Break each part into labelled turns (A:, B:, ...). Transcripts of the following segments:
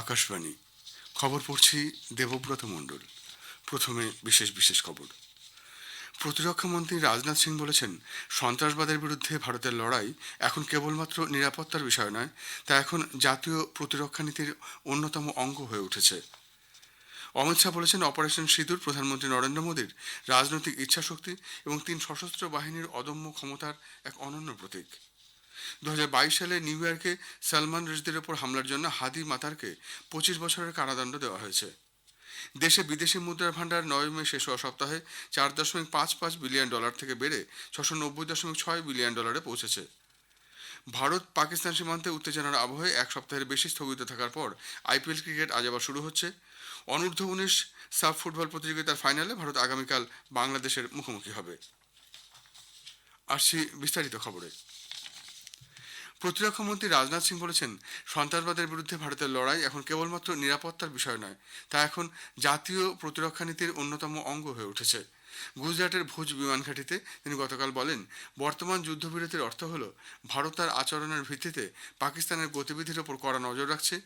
A: আকাশবাণী। খবর পড়ছি দেবব্রত মণ্ডল। প্রথমে বিশেষ বিশেষ খবর। প্রতিরক্ষা মন্ত্রী রাজনাথ সিং বলেছেন, সন্ত্রাসবাদের বিরুদ্ধে ভারতের লড়াই এখন কেবলমাত্র নিরাপত্তার বিষয় নয়, তা এখন জাতীয় প্রতিরক্ষা নীতির অন্যতম অঙ্গ হয়ে উঠেছে। অমিত শাহ বলেছেন, অপারেশন সিঁদুর প্রধানমন্ত্রী নরেন্দ্র মোদীর রাজনৈতিক ইচ্ছাশক্তি এবং তিন সশস্ত্র বাহিনীর অদম্য ক্ষমতার এক অনন্য প্রতীক। দু হাজার বাইশ সালে নিউ ইয়র্কে সালমান রশদির ওপর হামলার জন্য হাদি মাতারকে পঁচিশ বছরের কারাদণ্ড দেওয়া হয়েছে। দেশে বিদেশি মুদ্রার ভাণ্ডার নয় মে শেষ হওয়া সপ্তাহে চার দশমিক পাঁচ পাঁচ বিলিয়ন ডলার থেকে বেড়ে ছশো নব্বই দশমিক ছয় বিলিয়ন ডলারে পৌঁছেছে। ভারত পাকিস্তান সীমান্তে উত্তেজনার আবহে এক সপ্তাহের বেশি স্থগিত থাকার পর আইপিএল ক্রিকেট আজ আবার শুরু হচ্ছে। অনূর্ধ্ব উনিশ সাফ ফুটবল প্রতিযোগিতার ফাইনালে ভারত আগামীকাল বাংলাদেশের মুখোমুখি হবে। আসছি বিস্তারিত খবরে। প্রতিরক্ষা মন্ত্রী রাজনাথ সিং বলেছেন, সন্ত্রাসবাদের বিরুদ্ধে ভারতের লড়াই এখন কেবলমাত্র নিরাপত্তার বিষয় নয়, তা এখন জাতীয় প্রতিরক্ষা নীতির অন্যতম অঙ্গ হয়ে উঠেছে। গুজরাটের ভুজ বিমান ঘাঁটিতে তিনি গতকাল বলেন, বর্তমান যুদ্ধবিরতির অর্থ হল, ভারত তার আচরণের ভিত্তিতে পাকিস্তানের গতিবিধির ওপর কড়া নজর রাখছে।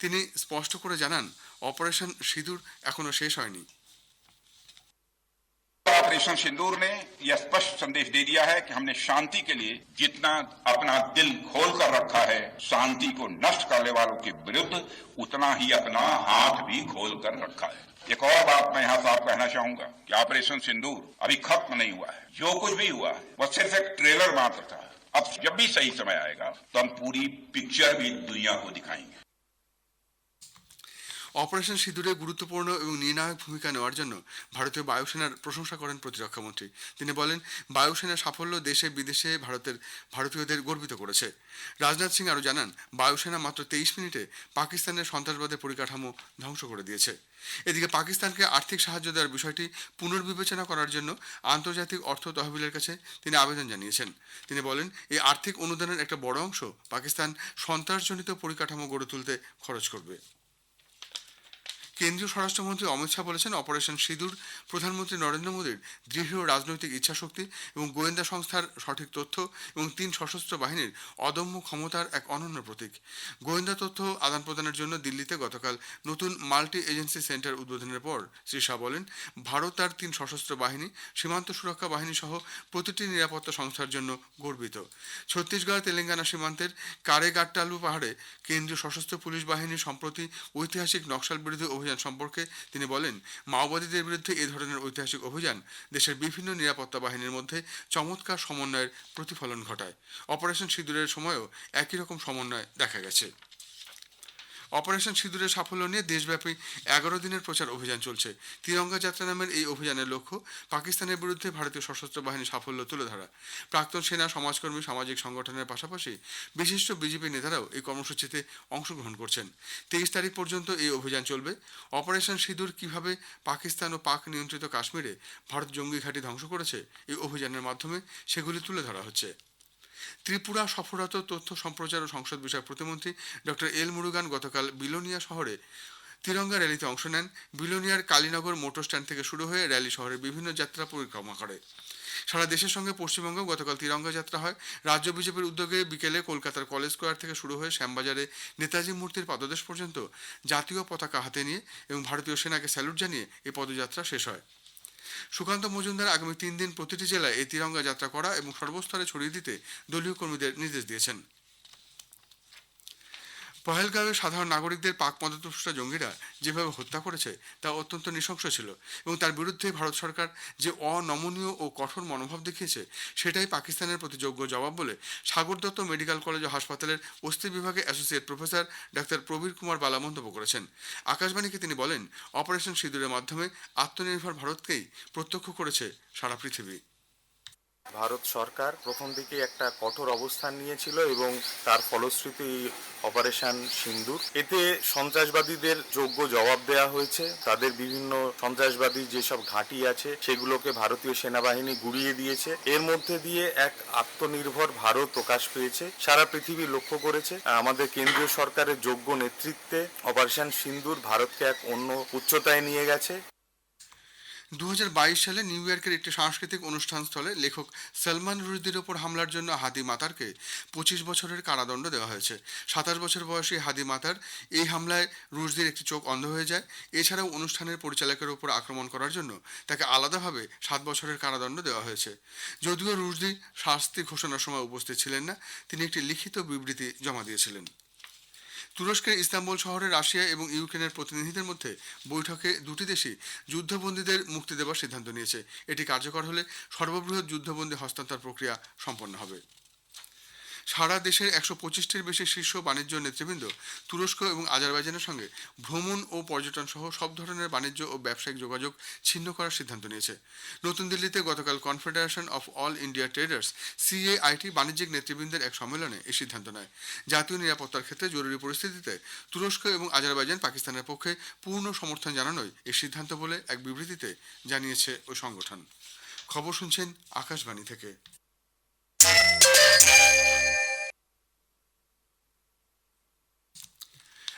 A: তিনি স্পষ্ট করে জানান, অপারেশন সিঁদুর এখনও শেষ হয়নি।
B: ऑपरेशन सिंदूर ने यह स्पष्ट संदेश दे दिया है कि हमने शांति के लिए जितना अपना दिल खोल कर रखा है, शांति को नष्ट करने वालों के विरुद्ध उतना ही अपना हाथ भी खोल कर रखा है। एक और बात मैं यहाँ साफ़ कहना चाहूँगा कि ऑपरेशन सिंदूर अभी खत्म नहीं हुआ है। जो कुछ भी हुआ है वह सिर्फ़ एक ट्रेलर मात्र था। अब जब भी सही समय आएगा तो हम पूरी पिक्चर भी दुनिया को दिखाएँगे।
A: অপারেশন সিঁদুরে গুরুত্বপূর্ণ এবং নির্ণায়ক ভূমিকা নেওয়ার জন্য ভারতীয় বায়ুসেনার প্রশংসা করেন প্রতিরক্ষামন্ত্রী। তিনি বলেন বায়ুসেনার সাফল্য দেশে বিদেশে ভারতের, ভারতীয়দের গর্বিত করেছে। রাজনাথ সিং আরও জানান, বায়ুসেনা মাত্র তেইশ মিনিটে পাকিস্তানের সন্ত্রাসবাদের পরিকাঠামো ধ্বংস করে দিয়েছে। এদিকে পাকিস্তানকে আর্থিক সাহায্য দেওয়ার বিষয়টি পুনর্বিবেচনা করার জন্য আন্তর্জাতিক অর্থ তহবিলের কাছে তিনি আবেদন জানিয়েছেন। তিনি বলেন, এই আর্থিক অনুদানের একটা বড় অংশ পাকিস্তান সন্ত্রাসজনিত পরিকাঠামো গড়ে তুলতে খরচ করবে। কেন্দ্রীয় স্বরাষ্ট্রমন্ত্রী অমিত শাহ বলেছেন, অপারেশন সিঁদুর প্রধানমন্ত্রী নরেন্দ্র মোদীর দৃঢ় রাজনৈতিক ইচ্ছাশক্তি এবং গোয়েন্দা সংস্থার সঠিক তথ্য এবং তিন সশস্ত্র বাহিনীর অদম্য ক্ষমতার এক অনন্য প্রতীক। গোয়েন্দা তথ্য আদান প্রদানের জন্য দিল্লিতে গতকাল নতুন মাল্টি এজেন্সি সেন্টার উদ্বোধনের পর শ্রী শাহ বলেন, ভারত তার তিন সশস্ত্র বাহিনী, সীমান্ত সুরক্ষা বাহিনী সহ প্রতিটি নিরাপত্তা সংস্থার জন্য গর্বিত। ছত্তিশগড় তেলেঙ্গানা সীমান্তের কারেগাট্টালু পাহাড়ে কেন্দ্রীয় সশস্ত্র পুলিশ বাহিনী সম্প্রতি ঐতিহাসিক নকশাল বিরোধী অভিযান সম্পর্কে তিনি বলেন, মাওবাদীদের বিরুদ্ধে এ ধরনের ঐতিহাসিক অভিযান দেশের বিভিন্ন নিরাপত্তা বাহিনীর মধ্যে চমৎকার সমন্বয়ের প্রতিফলন ঘটায়। অপারেশন সিঁদুরের সময়ও একই রকম সমন্বয় দেখা গেছে। অপারেশন সিঁদুরের সাফল্য নিয়ে দেশব্যাপী এগারো দিনের প্রচার অভিযান চলছে। তিরঙ্গা যাত্রা নামের এই অভিযানের লক্ষ্য পাকিস্তানের বিরুদ্ধে ভারতীয় সশস্ত্র বাহিনীর সাফল্য তুলে ধরা। প্রাক্তন সেনা, সমাজকর্মী, সামাজিক সংগঠনের পাশাপাশি বিশিষ্ট বিজেপি নেতারাও এই কর্মসূচিতে অংশগ্রহণ করছেন। তেইশ তারিখ পর্যন্ত এই অভিযান চলবে। অপারেশন সিঁদুর কীভাবে পাকিস্তান ও পাক নিয়ন্ত্রিত কাশ্মীরে ভারত জঙ্গি ঘাঁটি ধ্বংস করেছে এই অভিযানের মাধ্যমে সেগুলি তুলে ধরা হচ্ছে। ত্রিপুরা সফররত তথ্য সম্প্রচার ও সংসদ বিষয়ক প্রতিমন্ত্রী ডক্টর এল মুরুগান গতকাল বিলোনিয়া শহরে তিরঙ্গা র্যালিতে অংশ নেন। বিলোনিয়ার কালীনগর মোটর স্ট্যান্ড থেকে শুরু হয়ে র্যালি শহরের বিভিন্ন যাত্রা পরিক্রমা করে। সারা দেশের সঙ্গে পশ্চিমবঙ্গেও গতকাল তিরঙ্গা যাত্রা হয়। রাজ্য বিজেপির উদ্যোগে বিকেলে কলকাতার কলেজ স্কোয়ার থেকে শুরু হয়ে শ্যামবাজারে নেতাজি মূর্তির পাদদেশ পর্যন্ত জাতীয় পতাকা হাতে নিয়ে এবং ভারতীয় সেনাকে স্যালুট জানিয়ে এই পদযাত্রা শেষ হয়। সুকান্ত মজুমদার আগামী তিন দিন প্রতিটি জেলায় এই তিরঙ্গা যাত্রা করা এবং সর্বস্তরে ছড়িয়ে দিতে দলীয় কর্মীদের নির্দেশ দিয়েছেন। পহেলগাঁওয়ে সাধারণ নাগরিকদের পাক মদতপুষ্ট জঙ্গিরা যেভাবে হত্যা করেছে, তা অত্যন্ত নৃশংস ছিল এবং তার বিরুদ্ধে ভারত সরকার যে অনমনীয় ও কঠোর মনোভাব দেখিয়েছে, সেটাই পাকিস্তানের প্রতি যোগ্য জবাব বলে সাগর দত্ত মেডিকেল কলেজ ও হাসপাতালের অস্থি বিভাগে associate professor doctor Prabir Kumar Bala মন্তব্য করেছেন। আকাশবাণীকে তিনি বলেন, অপারেশন সিঁদুরের মাধ্যমে আত্মনির্ভর ভারতকেই প্রত্যক্ষ করেছে সারা পৃথিবী।
C: ভারত সরকার প্রথম দিকে একটা কঠোর অবস্থান নিয়েছিল এবং তার ফলশ্রুতি অপারেশন সিন্দুর। এতে সন্ত্রাসবাদীদের যোগ্য জবাব দেওয়া হয়েছে। তাদের বিভিন্ন সন্ত্রাসবাদী যেসব ঘাঁটি আছে, সেগুলোকে ভারতীয় সেনাবাহিনী গুড়িয়ে দিয়েছে। এর মধ্যে দিয়ে এক আত্মনির্ভর ভারত প্রকাশ পেয়েছে। সারা পৃথিবী লক্ষ্য করেছে। আমাদের কেন্দ্রীয় সরকারের যোগ্য নেতৃত্বে অপারেশন সিন্দুর ভারতকে এক অন্য উচ্চতায় নিয়ে গেছে।
A: দু হাজার বাইশ সালে নিউ ইয়র্কের একটি সাংস্কৃতিক অনুষ্ঠানস্থলে লেখক সলমান রুশদির ওপর হামলার জন্য হাদি মাতারকে পঁচিশ বছরের কারাদণ্ড দেওয়া হয়েছে। সাতাশ বছর বয়সী হাদি মাতার এই হামলায় রুশদির একটি চোখ অন্ধ হয়ে যায়। এছাড়াও অনুষ্ঠানের পরিচালকের ওপর আক্রমণ করার জন্য তাকে আলাদাভাবে সাত বছরের কারাদণ্ড দেওয়া হয়েছে। যদিও রুশদি শাস্তি ঘোষণার সময় উপস্থিত ছিলেন না, তিনি একটি লিখিত বিবৃতি জমা দিয়েছিলেন। তুরস্কের ইস্তাম্বুল শহরে রাশিয়া এবং ইউক্রেনের প্রতিনিধিদের মধ্যে বৈঠকে দুটি দেশই যুদ্ধবন্দীদের মুক্তি দেওয়ার সিদ্ধান্ত নিয়েছে। এটি কার্যকর হলে সর্ববৃহৎ যুদ্ধবন্দী হস্তান্তর প্রক্রিয়া সম্পন্ন হবে। সারা দেশের একশো পঁচিশটির বেশি শীর্ষ বাণিজ্য নেতৃবৃন্দ তুরস্ক এবং আজারবাইজানের সঙ্গে ভ্রমণ ও পর্যটন সহ সব ধরনের বাণিজ্য ও ব্যবসায়িক যোগাযোগ ছিন্ন করার সিদ্ধান্ত নিয়েছে। নতুন দিল্লিতে গতকাল confederation of all India traders CAIT বাণিজ্যিক নেতৃবৃন্দের এক সম্মেলনে এই সিদ্ধান্ত নেয়। জাতীয় নিরাপত্তার ক্ষেত্রে জরুরি পরিস্থিতিতে তুরস্ক এবং আজারবাইজান পাকিস্তানের পক্ষে পূর্ণ সমর্থন জানানোই এই সিদ্ধান্ত বলে এক বিবৃতিতে জানিয়েছে ওই সংগঠন। খবর শুনছেন আকাশবাণী থেকে।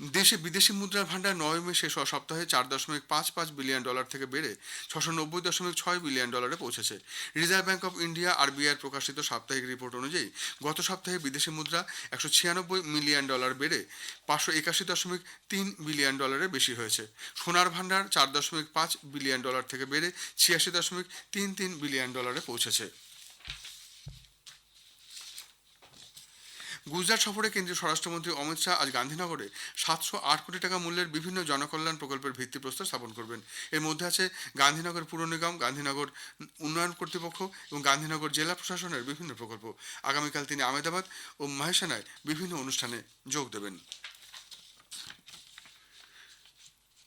A: দেশে বিদেশি মুদ্রার ভান্ডার নবমে শেষ হওয়া সপ্তাহে চার দশমিক পাঁচ পাঁচ বিলিয়ন ডলার থেকে বেড়ে ছশো নব্বই দশমিক ছয় বিলিয়ন ডলারে পৌঁছেছে। Reserve bank of India RBI প্রকাশিত সাপ্তাহিক রিপোর্ট অনুযায়ী গত সপ্তাহে বিদেশি মুদ্রা একশো ছিয়ানব্বই মিলিয়ন ডলার বেড়ে পাঁচশো একাশি দশমিক তিন বিলিয়ন ডলারের বেশি হয়েছে। সোনার ভান্ডার চার দশমিক পাঁচ বিলিয়ন ডলার থেকে বেড়ে ছিয়াশি দশমিক তিন তিন বিলিয়ন ডলারে পৌঁছেছে। গুজরাট সফরে কেন্দ্রীয় স্বরাষ্ট্রমন্ত্রী অমিত শাহ আজ গান্ধীনগরে সাতশো আট কোটি টাকা মূল্যের বিভিন্ন জনকল্যাণ প্রকল্পের ভিত্তিপ্রস্তর স্থাপন করবেন। এর মধ্যে আছে গান্ধীনগর পুর নিগম, গান্ধীনগর উন্নয়ন কর্তৃপক্ষ এবং গান্ধীনগর জেলা প্রশাসনের বিভিন্ন প্রকল্প। আগামীকাল তিনি আহমেদাবাদ ও মহেশানায় বিভিন্ন অনুষ্ঠানে যোগ দেবেন।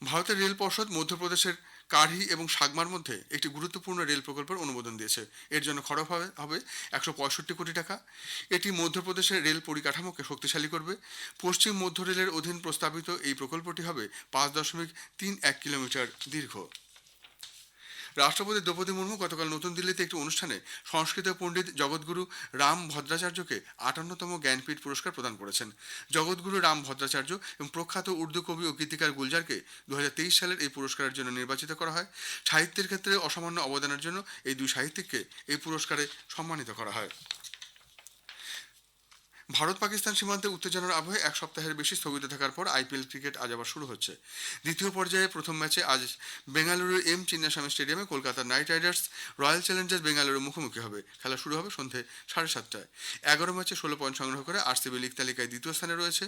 A: ভারতের রেল পর্ষদ মধ্যপ্রদেশের কাঢ়ি এবং সাগমার মধ্যে একটি গুরুত্বপূর্ণ রেল প্রকল্পের অনুমোদন দিয়েছে। এর জন্য খরচ হবে হবে একশো পঁয়ষট্টি কোটি টাকা। এটি মধ্যপ্রদেশের রেল পরিকাঠামোকে শক্তিশালী করবে। পশ্চিম মধ্য রেলের অধীন প্রস্তাবিত এই প্রকল্পটি হবে পাঁচ দশমিক তিন এক কিলোমিটার দীর্ঘ। রাষ্ট্রপতি দ্রৌপদী মুর্মু গতকাল নতুন দিল্লিতে একটি অনুষ্ঠানে সংস্কৃত পণ্ডিত জগৎগুরু রাম ভদ্রাচার্যকে আটান্নতম জ্ঞানপীঠ পুরস্কার প্রদান করেছেন। জগৎগুরু রাম ভদ্রাচার্য এবং প্রখ্যাত উর্দু কবি ও গীতিকার গুলজারকে দুহাজার তেইশ সালের এই পুরস্কারের জন্য নির্বাচিত করা হয়। সাহিত্যের ক্ষেত্রে অসামান্য অবদানের জন্য এই দুই সাহিত্যিককে এই পুরস্কারে সম্মানিত করা হয়। ভারত পাকিস্তান সীমান্তে উত্তেজনার আবহে এক সপ্তাহের বেশি স্থগিত থাকার পর আইপিএল ক্রিকেট আজ আবার শুরু হচ্ছে। দ্বিতীয় পর্যায়ে প্রথম ম্যাচে আজ বেঙ্গালুরুর এম চিন্নাস্বামী স্টেডিয়ামে কলকাতার knight riders royal challengers Bengaluru মুখোমুখি হবে। খেলা শুরু হবে সন্ধে সাড়ে সাতটায়। এগারো ম্যাচে ষোলো পয়েন্ট সংগ্রহ করে আরসিবি লিগ তালিকায় দ্বিতীয় স্থানে রয়েছে।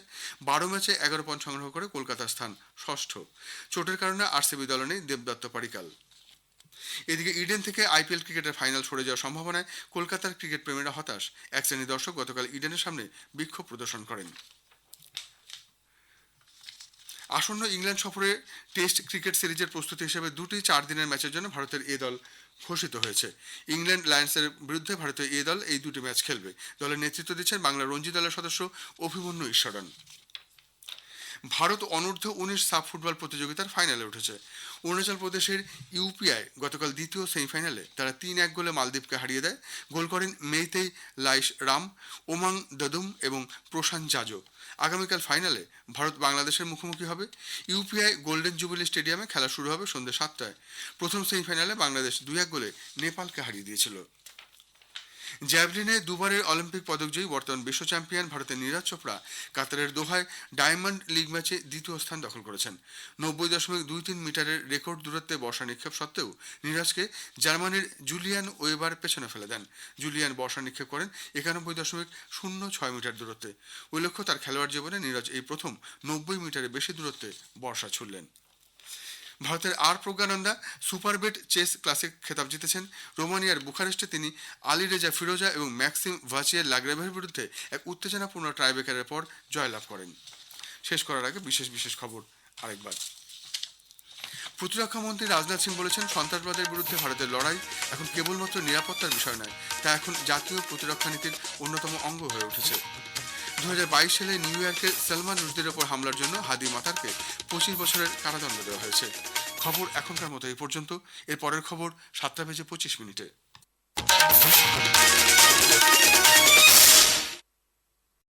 A: বারো ম্যাচে এগারো পয়েন্ট সংগ্রহ করে কলকাতার স্থান ষষ্ঠ। চোটের কারণে আরসিবি দলে নেই দেবদত্ত পারিকাল। এদিকে ইডেন থেকে আইপিএল ক্রিকেটের ফাইনাল সরে যাওয়ার সম্ভাবনায় কলকাতার ক্রিকেট প্রেমীরা হতাশ। এক শ্রেণি দর্শক গতকাল ইডেনের সামনে বিক্ষোভ প্রদর্শন করেন। আসন্ন ইংল্যান্ড সফরে টেস্ট ক্রিকেট সিরিজের প্রস্তুতি হিসেবে দুটি চার দিনের ম্যাচের জন্য ভারতের এ দল ঘোষিত হয়েছে। ইংল্যান্ড লায়ন্সের বিরুদ্ধে ভারতীয় এ দল এই দুটি ম্যাচ খেলবে। দলের নেতৃত্ব দিচ্ছেন বাংলা রঞ্জি দলের সদস্য অভিমন্যু ঈশ্বরন ভারত অনূর্ধ্ব উনিশ সাব ফুটবল প্রতিযোগিতার ফাইনালে উঠেছে। অরুণাচল প্রদেশের ইউপিআই গতকাল দ্বিতীয় সেমিফাইনালে তারা তিন এক গোলে মালদ্বীপকে হারিয়ে দেয়। গোল করেন মেইতেই লাইশ রাম, ওমাং দদুম এবং প্রশান্ত জাজো। আগামীকাল ফাইনালে ভারত বাংলাদেশের মুখোমুখি হবে। ইউপিআই গোল্ডেন জুবিলি স্টেডিয়ামে খেলা শুরু হবে সন্ধ্যে সাতটায়। প্রথম সেমিফাইনালে বাংলাদেশ দুই এক গোলে নেপালকে হারিয়ে দিয়েছিল। জ্যাভলিনে দুবারের অলিম্পিক পদকজয়ী বর্তমান বিশ্ব চ্যাম্পিয়ন ভারতের নীরজ চোপড়া কাতারের দোহায় ডায়মন্ড লিগ ম্যাচে দ্বিতীয় স্থান দখল করেছেন। নব্বই দশমিক দুই তিন মিটারের রেকর্ড দূরত্বে বর্ষা নিক্ষেপ সত্ত্বেও নীরজকে জার্মানির জুলিয়ান ওয়েবার পেছনে ফেলে দেন। জুলিয়ান বর্ষা নিক্ষেপ করেন একানব্বই দশমিক শূন্য ছয় মিটার দূরত্বে। উল্লেখ্য তার খেলোয়াড় জীবনে নীরজ এই প্রথম নব্বই মিটারের বেশি দূরত্বে বর্ষা ছুড়লেন। ভারতের আর প্রজ্ঞানন্দা সুপারবেট চেস ক্লাসিক খেতাব জিতেছেন। রোমানিয়ার বুখারেস্টে তিনি আলী রেজা ফিরোজা এবং ম্যাক্সিম ভাচিয়ার লাগরেভের বিরুদ্ধে এক উত্তেজনাপূর্ণ টাইব্রেকারের পর জয়লাভ করেন। শেষ করার আগে বিশেষ বিশেষ খবর আরেকবার। প্রতিরক্ষা মন্ত্রী রাজনাথ সিং বলেছেন, সন্ত্রাসবাদের বিরুদ্ধে ভারতের লড়াই এখন কেবলমাত্র নিরাপত্তার বিষয় নয়, তা এখন জাতীয় প্রতিরক্ষা নীতির অন্যতম অঙ্গ হয়ে উঠেছে। দু হাজার বাইশ সালে নিউ ইয়র্কে সালমান রুশদির ওপর হামলার জন্য হাদি মাতারকে পঁচিশ বছরের কারাদণ্ড দেওয়া হয়েছে। খবর এখনকার মতো এই পর্যন্ত। এর পরের খবর সাতটা বেজে পঁচিশ মিনিটে।